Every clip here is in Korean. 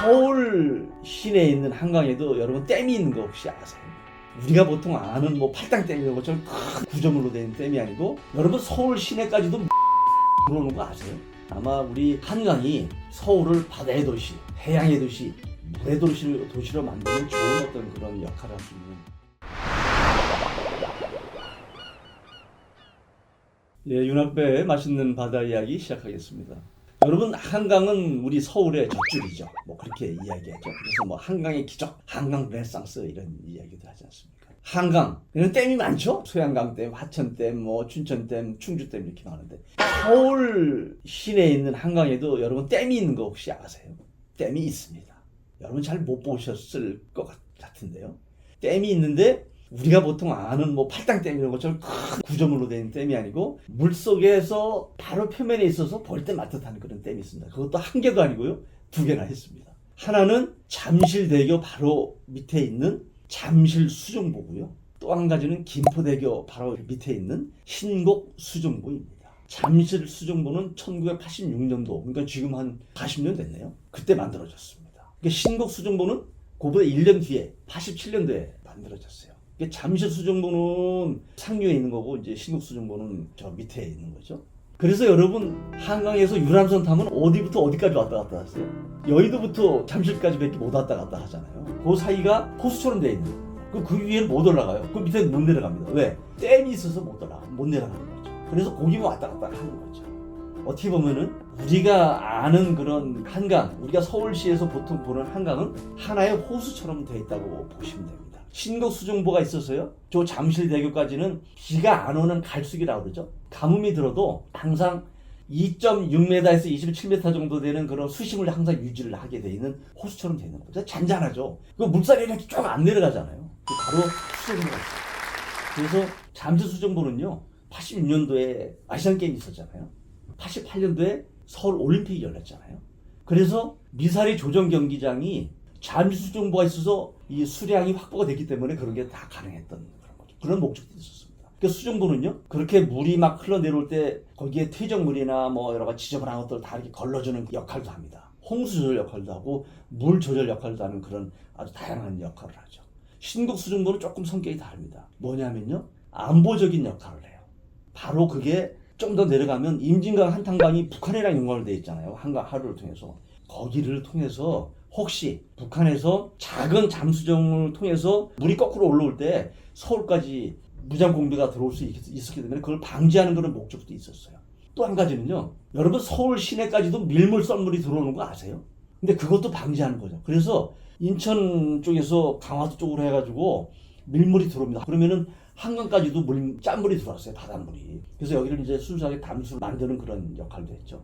서울 시내에 있는 한강에도 여러분 댐이 있는 거 혹시 아세요? 우리가 보통 아는 뭐 팔당댐 이런 것처럼 큰 구조물로 된 댐이 아니고 여러분 서울 시내까지도 들어오는 거 아세요? 아마 우리 한강이 서울을 바다의 도시, 해양의 도시, 물의 도시, 도시로 만드는 좋은 어떤 그런 역할을 할 수 있는 예, 윤학배의 맛있는 바다 이야기 시작하겠습니다. 여러분 한강은 우리 서울의 젖줄이죠. 뭐 그렇게 이야기하죠. 그래서 뭐 한강의 기적, 한강 르네상스 이런 이야기도 하지 않습니까? 한강 이런 댐이 많죠. 소양강댐, 화천댐, 뭐 춘천댐, 충주댐 이렇게 많은데 서울 시내에 있는 한강에도 여러분 댐이 있는 거 혹시 아세요? 댐이 있습니다. 여러분 잘 못 보셨을 것 같- 같은데요. 댐이 있는데 우리가 보통 아는 뭐 팔당댐 이런 것처럼 큰 구조물로 된 댐이 아니고 물 속에서 바로 표면에 있어서 볼때 맞듯한 그런 댐이 있습니다. 그것도 한 개도 아니고요. 두 개나 있습니다. 하나는 잠실대교 바로 밑에 있는 잠실 수중보고요. 또 한 가지는 김포대교 바로 밑에 있는 신곡 수중보입니다. 잠실 수중보는 1986년도, 그러니까 지금 한 40년 됐네요. 그때 만들어졌습니다. 그러니까 신곡 수중보는 그보다 1년 뒤에 87년도에 만들어졌어요. 잠실 수정보는 상류에 있는 거고 이제 신국 수정보는 저 밑에 있는 거죠. 그래서 여러분 한강에서 유람선 타면 어디부터 어디까지 왔다 갔다 하세요? 여의도부터 잠실까지밖에 못 왔다 갔다 하잖아요. 그 사이가 호수처럼 돼 있는 거예요. 그, 그 위에는 못 올라가요. 그 밑에 못 내려갑니다. 왜? 댐이 있어서 못 올라가, 못 내려가는 거죠. 그래서 거기만 왔다 갔다 하는 거죠. 어떻게 보면은 우리가 아는 그런 한강, 우리가 서울시에서 보통 보는 한강은 하나의 호수처럼 돼 있다고 보시면 됩니다. 신곡 수중보가 있어서요. 저 잠실대교까지는 비가 안 오는 갈수기라고 그러죠. 가뭄이 들어도 항상 2.6m에서 27m 정도 되는 그런 수심을 항상 유지를 하게 돼 있는 호수처럼 되는 거죠. 잔잔하죠. 그 물살이 이렇게 쭉 안 내려가잖아요. 그 바로 수중보가 있어요. 그래서 잠실 수중보는요. 86년도에 아시안 게임 있었잖아요. 88년도에 서울 올림픽이 열렸잖아요. 그래서 미사리 조정 경기장이 잠시 수정보가 있어서 이 수량이 확보가 됐기 때문에 그런 게 다 가능했던 그런 거죠. 그런 목적도 있었습니다. 그 수정보는요, 그렇게 물이 막 흘러내려올 때 거기에 퇴적물이나 뭐 여러 가지 지저분한 것들 다 이렇게 걸러주는 역할도 합니다. 홍수 조절 역할도 하고 물 조절 역할도 하는 그런 아주 다양한 역할을 하죠. 신국 수정보는 조금 성격이 다릅니다. 뭐냐면요, 안보적인 역할을 해요. 바로 그게 좀 더 내려가면 임진강 한탄강이 북한이랑 연관되어 있잖아요. 한강 하루를 통해서 거기를 통해서 혹시 북한에서 작은 잠수정을 통해서 물이 거꾸로 올라올 때 서울까지 무장 공비가 들어올 수 있- 있었기 때문에 그걸 방지하는 그런 목적도 있었어요. 또 한 가지는요. 여러분 서울 시내까지도 밀물 썰물이 들어오는 거 아세요? 근데 그것도 방지하는 거죠. 그래서 인천 쪽에서 강화도 쪽으로 해가지고 밀물이 들어옵니다. 그러면은 한강까지도 물, 짠물이 들어왔어요. 바닷물이. 그래서 여기를 이제 순수하게 담수를 만드는 그런 역할도 했죠.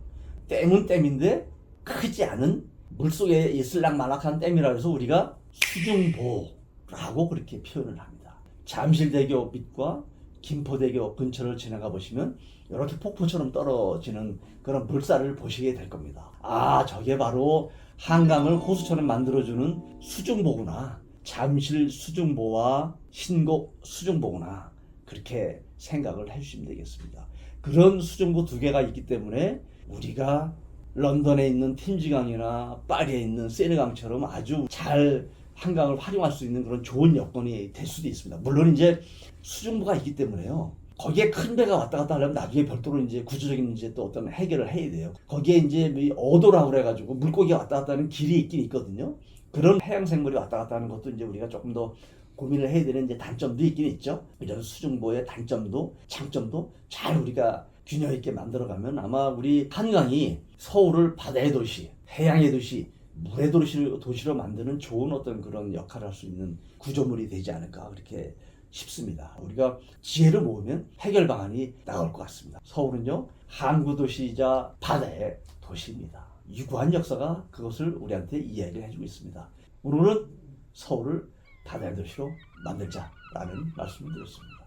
댐은 댐인데 크지 않은 물속에 있을락말락한 댐이라 해서 우리가 수중보라고 그렇게 표현을 합니다. 잠실대교 밑과 김포대교 근처를 지나가 보시면 이렇게 폭포처럼 떨어지는 그런 물살을 보시게 될 겁니다. 아, 저게 바로 한강을 호수처럼 만들어주는 수중보구나. 잠실 수중보와 신곡 수중보구나. 그렇게 생각을 해주시면 되겠습니다. 그런 수중보 두 개가 있기 때문에 우리가 런던에 있는 템즈강이나 파리에 있는 세네강처럼 아주 잘 한강을 활용할 수 있는 그런 좋은 여건이 될 수도 있습니다. 물론 이제 수중보가 있기 때문에요. 거기에 큰 배가 왔다 갔다 하려면 나중에 별도로 이제 구조적인 이제 또 어떤 해결을 해야 돼요. 거기에 이제 이 어도라고 그래가지고 물고기가 왔다 갔다 하는 길이 있긴 있거든요. 그런 해양 생물이 왔다 갔다 하는 것도 이제 우리가 조금 더 고민을 해야 되는 이제 단점도 있긴 있죠. 이런 수중보의 단점도 장점도 잘 우리가 균형 있게 만들어가면 아마 우리 한강이 서울을 바다의 도시, 해양의 도시, 물의 도시, 도시로 만드는 좋은 어떤 그런 역할을 할 수 있는 구조물이 되지 않을까 그렇게 싶습니다. 우리가 지혜를 모으면 해결 방안이 나올 것 같습니다. 서울은요 항구 도시이자 바다의 도시입니다. 유구한 역사가 그것을 우리한테 이야기를 해주고 있습니다. 오늘은 서울을 바 다의 도시로 만들자라는 말씀을 드렸습니다.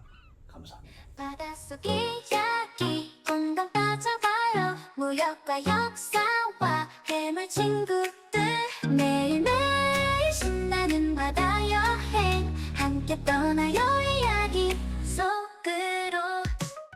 감사합니다. 바닷속